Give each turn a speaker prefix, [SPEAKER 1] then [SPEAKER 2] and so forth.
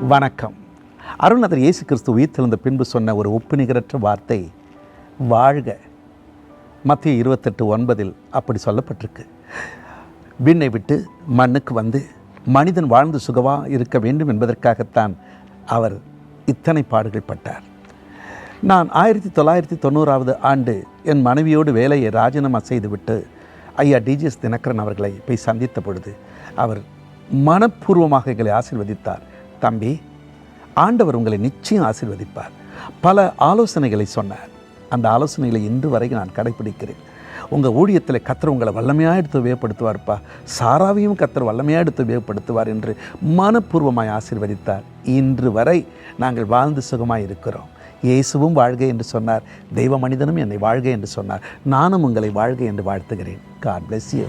[SPEAKER 1] வணக்கம். அருணாதர் இயேசு கிறிஸ்து உயிர்த்தெழுந்த பின்பு சொன்ன ஒரு ஒப்பு நிகரற்ற வார்த்தை வாழ்க. மத்திய இருபத்தெட்டு ஒன்பதில் அப்படி சொல்லப்பட்டிருக்கு. விண்ணை விட்டு மண்ணுக்கு வந்து மனிதன் வாழ்ந்து சுகவா இருக்க வேண்டும் என்பதற்காகத்தான் அவர் இத்தனை பாடுகள் பட்டார். நான் ஆயிரத்தி தொள்ளாயிரத்தி தொண்ணூறாவது ஆண்டு என் மனைவியோடு வேலையை ராஜினாமா செய்துவிட்டு ஐயா டிஜிஎஸ் தினகரன் அவர்களை போய் சந்தித்த பொழுது அவர் மனப்பூர்வமாக எங்களை ஆசிர்வதித்தார். தம்பி ஆண்டவர் உங்களை நிச்சயம் ஆசிர்வதிப்பார். பல ஆலோசனைகளை சொன்னார். அந்த ஆலோசனைகளை இன்று வரைக்கும் நான் கடைபிடிக்கிறேன். உங்கள் ஊழியத்தில் கத்தர் உங்களை வல்லமையாக எடுத்து உபயோகப்படுத்துவார்ப்பா. சாராவையும் கத்தர் வல்லமையாக எடுத்து உபயோகப்படுத்துவார் என்று மனப்பூர்வமாய் ஆசிர்வதித்தார். இன்று வரை நாங்கள் வாழ்ந்து சுகமாக இருக்கிறோம். இயேசுவும் வாழ்க என்று சொன்னார். தெய்வ மனிதனும் என்னை வாழ்க என்று சொன்னார். நானும் உங்களை வாழ்க என்று வாழ்த்துகிறேன். God bless you